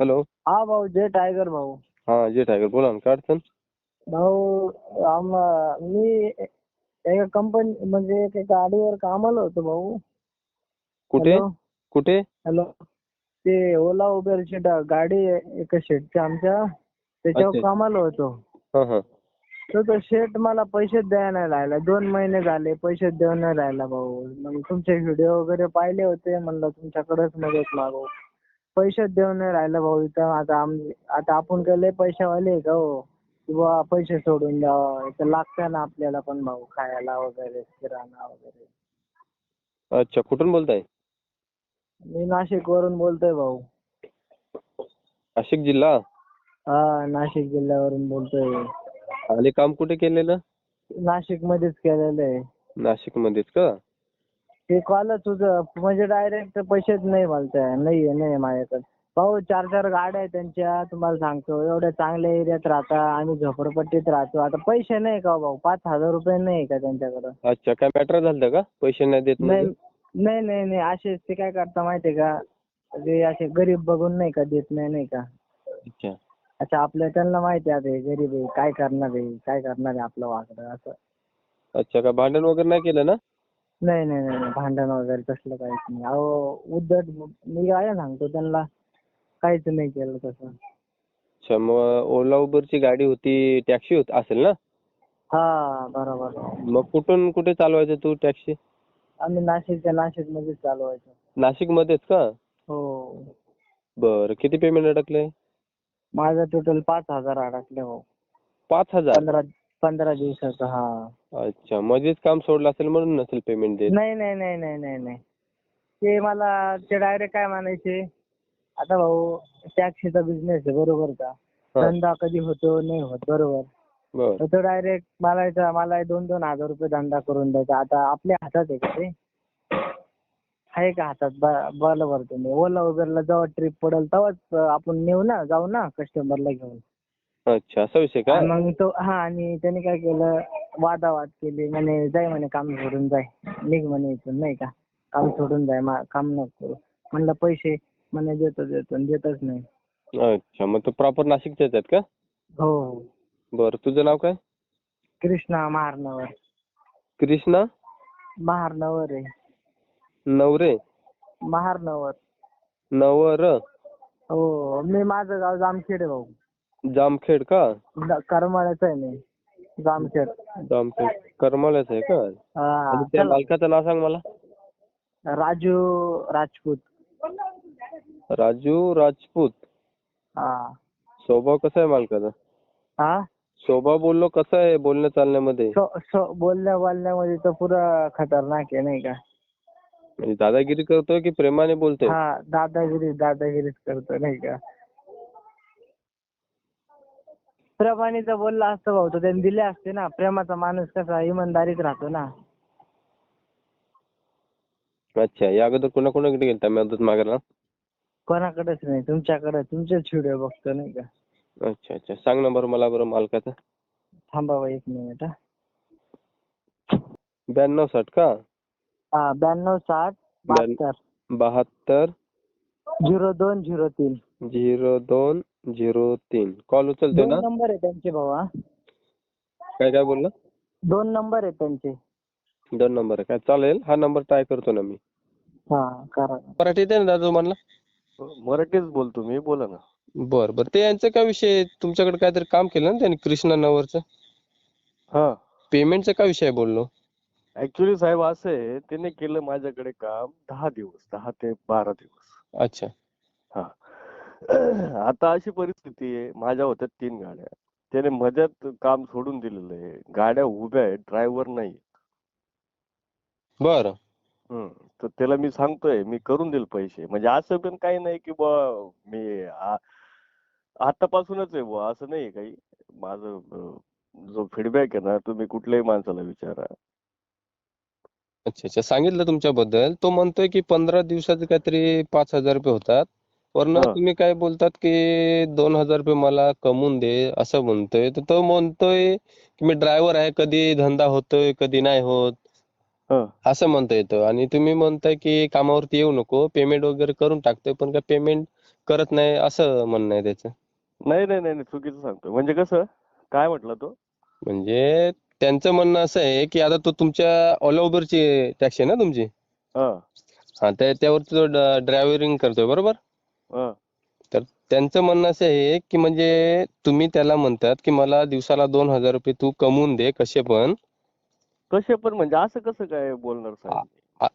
Hello. हा भाऊ जय tiger भाऊ. हा जे टायगर. बोला ना काय अडचण? भाऊ आम मी एका कंपनी म्हणजे एका गाडीवर कामाला होतो भाऊ. कुठे? हॅलो. कुठे? हॅलो. ते ओला उबेरची डा- गाडी आहे एका शेटची आमच्या. त्याच्यावर अच्छा. कामाला होतो. हा हा. तर तो शेट मला पैसे द्यायला नाही राहिला. दोन महिने झाले पैसे देऊन नाही राहिला भाऊ. मग तुमचे व्हिडिओ वगैरे पाहिले होते म्हणलं तुमच्याकडेच मदत मागू. पैसे देऊन नाही राहिला भाऊ इथं. आता आम आता आपण काय लय पैशावाले आहे का हो? की बुवा पैसे सोडून द्यावं. इथं लागतं ना आपल्याला पण भाऊ खायला वगैरे किराणा वगैरे. अच्छा कुठून बोलताय? मी नाशिक वरून बोलतोय भाऊ. नाशिक जिल्हा? हा नाशिक जिल्ह्यावरून बोलतोय. आणि काम कुठे केलेलं? नाशिक मध्येच केलेलं आहे. नाशिक मध्येच का? ते कॉलच तुझं म्हणजे डायरेक्ट पैसेच नाही बोलताय नाही आहे, नाही आहे माझ्याकडे. भाऊ चार चार गाड्या आहेत त्यांच्या. तुम्हाला सांगतो. एवढ्या चांगल्या एरियात राहता. आम्ही झोपडपट्टीत राहतो. आता पैसे नाही का हो भाऊ? पाच हजार रुपये नाही का त्यांच्याकडं? अच्छा काय मॅटर झालं का? पैसे नाही देत नाही म्हणजे? नाही नाही नाही असे ते काय करता माहितीये का? ते असे गरीब बघून नाही का देत नाही नाही का? अच्छा. अच्छा आपल्या त्यांना माहिती आहे आता हे गरीब आहे. काय करणार आहे? काय करणार आहे आपलं वाकडं असं. अच्छा काय भांडण वगैरे नाही केलं ना? नाही नाही नाही नाही, भांडण वगैरे तसलं काहीच नाही. अहो उद्धट मी काय सांगतो त्यांना काहीच नाही केलं तसं. अच्छा मग ओला उबरची गाडी होती टॅक्सी होत असेल ना? हा बरोबर. मग कुठून कुठे चालवायचं तू टॅक्सी? आम्ही नाशिकच्या नाशिक मध्येच चालवायचो. नाशिक मध्येच का? हो. बरं किती पेमेंट अडकलंय माझं टोटल पाच हजार अडकले भाऊ पाच हजार? पंधरा पंधरा दिवसाचं हा. अच्छा. मध्येच काम सोडलं असेल म्हणून नसेल पेमेंट देत? नाही नाही नाही नाही नाही नाही. ते मला ते डायरेक्ट काय म्हणायचे? आता भाऊ टॅक्सीचा बिझनेस आहे बरोबर का. धंदा कधी होतो नाही होत बरोबर. बरं. तर तो डायरेक्ट मला याचा- मला दोन दोन हजार रुपये धंदा करून द्यायचा. आता आपल्या हातात आहे का ते? आहे का हातात? ब- बरोबर तुम्ही. ओला उबेरला जेव्हा ट्रिप पडेल तेव्हाच आपण नेऊ ना जाऊ ना कस्टमरला घेऊन. अच्छा. असा विषय का? आणि मग तो हा आणि त्याने काय केलं? वादावाद केली म्हणे जाय म्हणे काम सोडून जाय. निघ म्हणे इथून नाही का? काम सोडून जाय मा काम नको करू. म्हणलं पैसे म्हणे देतो देतो आणि देतच नाही. अच्छा मग तू प्रॉपर नाशिकचेच आहेत का? हो हो. बरं तुझं नाव काय? कृष्णा महारनवर. कृष्णा? महारनवर आहे. नवरे? महारनवर. नवर? हो मी माझं गाव जामखेड आहे भाऊ. जामखेड का? द- करमाळ्याचं आहे मी. जामखेड. जामखेड. करमाळ्याच आहे का? आणि त्या. मालकाचं नाव सांग मला. राजू राजपूत. राजू राजपूत. हा. स्वभाव कसा आहे मालकाचा? हा? स्वभाव बोललो कसा आहे बोलण्या चालण्यामध्ये? सो सो बोलण्या बोलण्यामध्ये तर पुरा खतरनाक आहे नाही का? म्हणजे दादागिरी करतोय की प्रेमाने बोलतोय? हा दादागिरी दादागिरीच करतो नाही का? प्रेमाने बोलला असतं भाऊ तर त्यांनी दिले असते ना. प्रेमाचा माणूस कसा इमानदारीत राहतो ना. अच्छा या अगोदर कोणा कोणाकडे गेलता मदत मागायला? कोणाकडेच नाही. तुमच्याकडे तुमचेच व्हिडिओ बघतो नाही का? अच्छा अच्छा. सांग नंबर मला बरं मालकाचा. थांबा बा एक मिनिट हा. ब्याण्णव साठ का? हा ब्याण्णव साठ बहात्तर. बहात्तर. झिरो दोन झिरो तीन. झिरो दोन झिरो तीन. कॉल उचलतोय दोन ना? नंबर आहे त्यांचे भाऊ हा काय काय बोलला? दोन नंबर आहे त्यांचे. दोन नंबर आहे. काय चालेल. हा नंबर ट्राय करतो ना मी. हा करा. मराठी येते ना दादू म्हणला मराठीच बोलतो मी. बोला ना. बर बर. ते यांचं काय विषय तुमच्याकडे काहीतरी काम केलं ना त्यांनी कृष्णा नवरचं हा. पेमेंटचा काय विषय आहे बोललो? ऍक्च्युली साहेब असं आहे त्याने केलं माझ्याकडे काम दहा दिवस दहा ते बारा दिवस. अच्छा. हा. आता अशी परिस्थिती आहे माझ्या होत्या तीन गाड्या त्याने मध्यात काम सोडून दिलेलं आहे. गाड्या उभ्या आहेत ड्रायव्हर नाही बर. हम्म. तर त्याला मी सांगतोय मी करून देईल पैसे. म्हणजे असं पण काही नाही की बुवा मी आ- आतापासूनच आहे बुवा. असं नाही काही. माझं अं, जो फीडबॅक आहे ना तुम्ही कुठल्याही माणसाला विचारा. अच्छा अच्छा. सांगितलं तुमच्याबद्दल. तो म्हणतोय की पंधरा दिवसाचे काहीतरी पाच हजार रुपये होतात. वरनं. तुम्ही काय बोलतात की दोन हजार रुपये मला कमवून दे असं म्हणतोय. तर तो म्हणतोय की मी ड्रायव्हर आहे कधी धंदा होतोय कधी नाही होत. असं म्हणता येतं. आणि तुम्ही म्हणताय की कामावरती येऊ नको पेमेंट वगैरे करून टाकतोय पण काय पेमेंट करत नाही असं म्हणणं आहे त्याचं. नाही नाही नाही चुकीचं सांगतो म्हणजे कसं काय म्हटलं तो? म्हणजे त्यांचं म्हणणं असं आहे की आता तो तुमच्या ओला उबरची टॅक्सी आहे ना तुमची? हा. हा त्या त्यावर तो ड्रायव्हरिंग करतोय बरोबर? तर त्यांचं म्हणणं असं आहे की म्हणजे तुम्ही त्याला म्हणतात की मला दिवसाला दोन हजार रुपये तू कमवून दे कसे पण. कसे पण म्हणजे असं कसं काय बोलणार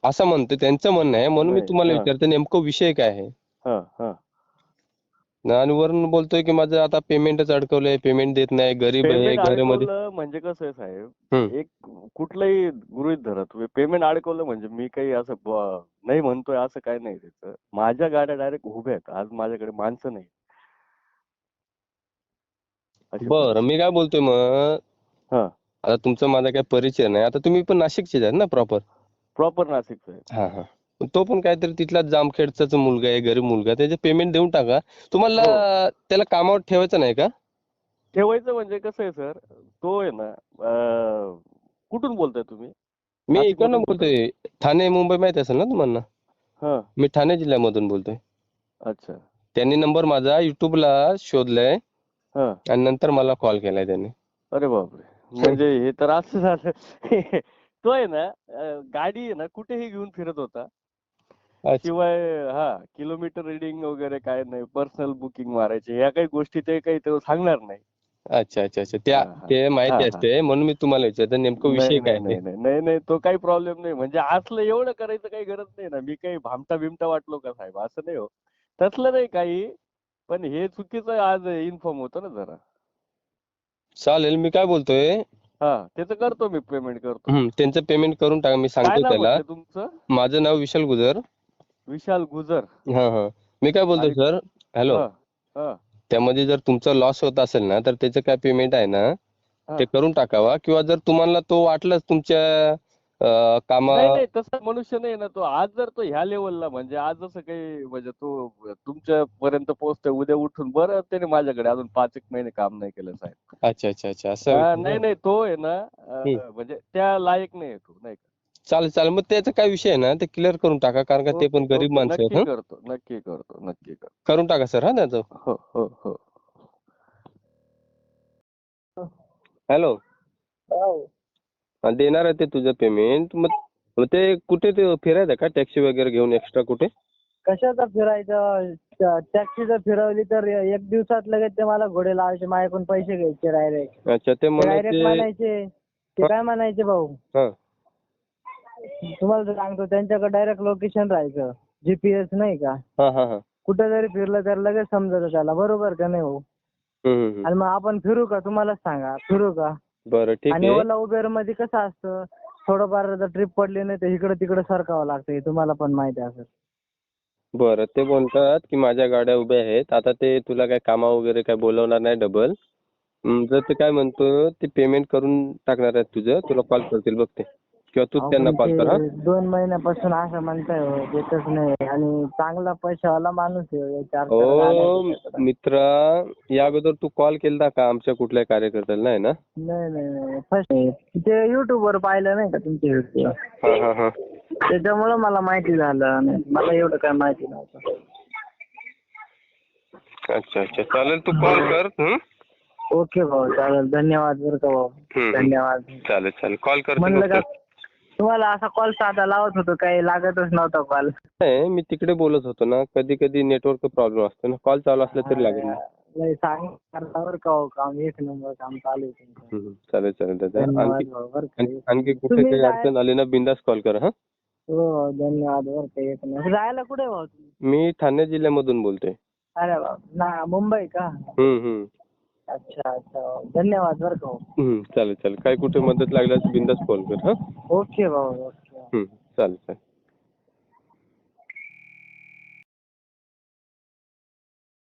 असं म्हणतं त्यांचं म्हणणं आहे. म्हणून मी तुम्हाला. विचारतो नेमकं विषय काय आहे? आणि वरून बोलतोय की माझं आता पेमेंटच अडकवलंय पेमेंट देत नाही गरीब आहे पेमेंट घरामध्ये. अडकवलं म्हणजे कसं आहे साहेब? हम्म. एक कुठलंही गृहीत धरा तुम्ही पेमेंट अडकवलं म्हणजे मी काही असं ब- नाही म्हणतोय असं काय नाही त्याचं. माझ्या गाड्या डायरेक्ट उभ्या आहेत आज माझ्याकडे माणसं नाही. अशी बरं परिस्थिती. मी काय बोलतोय मग? हा. आता तुमचा माझा काही परिचय नाही. आता तुम्ही पण नाशिकचेच आहेत ना प्रॉपर प्रॉपर नाशिकचं आहे. हा हा. तो पण काहीतरी तिथलाच जामखेडचाच मुलगा आहे गरीब मुलगा. त्याचे पेमेंट देऊन टाका. तुम्हाला हो. त्याला कामावर ठेवायचं नाही का? ठेवायचं म्हणजे कसं आहे सर तो आहे ना अं, कुठून बोलताय तुम्ही? मी इकडनं बोलतोय? ठाणे मुंबई माहिती असेल ना तुम्हाला? हा. मी ठाणे जिल्ह्यामधून बोलतोय. अच्छा. त्यांनी नंबर माझा युट्यूबला शोधलाय. हा. आणि नंतर मला कॉल केलाय त्यांनी. अरे बापरे. म्हणजे हे तर असं झालं. तो आहे ना अं, गाडी आहे ना कुठेही घेऊन फिरत होता. शिवाय हा किलोमीटर रिडिंग वगैरे काय नाही पर्सनल बुकिंग मारायचे या काही गोष्टी ते काही तो सांगणार नाही. अच्छा अच्छा अच्छा. त्या. ते माहिती. असते म्हणून मी तुम्हाला विचारतो नेमकं विषय काय नाही नाही नाही तो काही प्रॉब्लेम नाही. म्हणजे असलं एवढं करायचं काही गरज नाही ना. मी काही भामटा बिमटा वाटलो का साहेब? असं नाही हो. तसलं नाही काही पण हे चुकीचं आज इन्फॉर्म होतं ना जरा. चालेल मी काय बोलतोय? हा त्याचं करतो मी पेमेंट करतो. त्यांचं पेमेंट करून टाका मी सांगतो त्याला. तुमचं? माझं नाव विशाल गुजर. विशाल गुजर. हा हा. मी काय बोलतोय आणि- सर? हॅलो. त्यामध्ये जर तुमचं लॉस होत असेल ना तर त्याचं काय पेमेंट आहे ना. ते करून टाकावा. किंवा जर तुम्हाला तो वाटलंच तुमच्या कामा नाही नाही तसा मनुष्य नाही ना तो. आज जर तो ह्या लेवलला म्हणजे आज जसं काही म्हणजे तो तुमच्या पर्यंत पोहोचतोय उद्या उठून बरं त्याने माझ्याकडे अजून पाच एक महिने काम नाही केलं साहेब. अच्छा अच्छा अच्छा. असं? नाही नाही तो आहे ना म्हणजे त्या लायक नाही तो नाही का? चालेल चालेल. मग त्याचा काय विषय आहे ना ते क्लिअर करून टाका कारण का ते पण ओके, गरीब ओके, माणसं आहेत नक्की हं? करतो नक्की करतो नक्की करतो. करून टाका सर हा त्याचं. हो हो हो. हॅलो. हो. देणार आहे ते तुझं पेमेंट मग मग ते कुठे ते फिरायचं का? टॅक्सी वगैरे घेऊन एक्स्ट्रा कुठे? कशाचं फिरायचं? टॅक्सीचं फिरवली तर एक दिवसात लगेच ते मला घोडे लावायचे माझ्याकडून पैसे घ्यायचे डायरेक्ट अच्छा ते डायरेक्ट म्हणायचे म्हणायचे. ते काय म्हणायचे भाऊ? हा. तुम्हाला सांगतो त्यांच्याकडे डायरेक्ट लोकेशन राहायचं. जीपीएस नाही का? हा हा हा. कुठं जरी फिरलं तर लगेच समजतं त्याला. बरोबर का नाही भाऊ हम्म, हम्म, हम्म. आणि मग आपण फिरू का? तुम्हालाच सांगा. फिरू का? बरं ठीक आणि आहे. ओला उबेरमध्ये कसं असतं? थोडंफार जर ट्रिप पडली नाही तर इकडे तिकडे सरकावं लागतं. हे तुम्हाला पण माहिती असेल बरं ते बोलतात की माझ्या गाड्या उभ्या आहेत. आता ते तुला काय कामा वगैरे काय बोलवणार नाही डबल जर ते काय म्हणतो ते पेमेंट करून टाकणार आहेत तुझं. तुला कॉल करतील बघ ते किंवा तू अहो, त्यांना कॉल कर हा ते दोन महिन्यापासून असं म्हणताय हो, देतच नाही. आणि चांगला पैशावाला माणूस आहे हो, त्याच्याकडे. मित्रा या अगोदर तू कॉल केलता का आमच्या कुठल्या कार्यकर्त्याला? नाही ना? नाही नाही नाही. फर्स्ट ते युट्यूब वर पाहिलं नाही का तुमचे व्हिडिओ हा हा हा. त्याच्यामुळं मला माहिती झालं मला एवढं काय माहिती नव्हतं. अच्छा अच्छा. चालेल तू कॉल कर हं? ओके भाऊ चालेल. धन्यवाद बरं का भाऊ. हं. धन्यवाद. चालेल चालेल. कॉल कर म्हणलं का तुम्हाला असा कॉल साधा लावत होतो काही लागतच नव्हता कॉल नाही मी तिकडे बोलत होतो ना कधी कधी नेटवर्क प्रॉब्लेम असतो ना कॉल चालू असला तरी लागेल. नाही नाही सांग बरं का हो काम? एक नंबर काम चालू आहे तुमचं. हं, चालेल चालेल दादा. धन्यवाद आणखी भाऊ बरं का. आण- आणखी कुठे तुम्ही काही अडचण आली ना बिंदास कॉल कर हा? हो हो, धन्यवाद बरं का एक नंबर राहायला कुठे भाऊ तुम्ही? मी ठाणे जिल्ह्यामधून बोलतोय. अरे बाप ना मुंबई का? हं, हं. अच्छा अच्छा. धन्यवाद बरं का भाऊ हं, चालेल चालेल. काही कुठे मदत लागल्यास बिंदास कॉल कर हा? ओके भाऊ ओके. चालेल चालेल.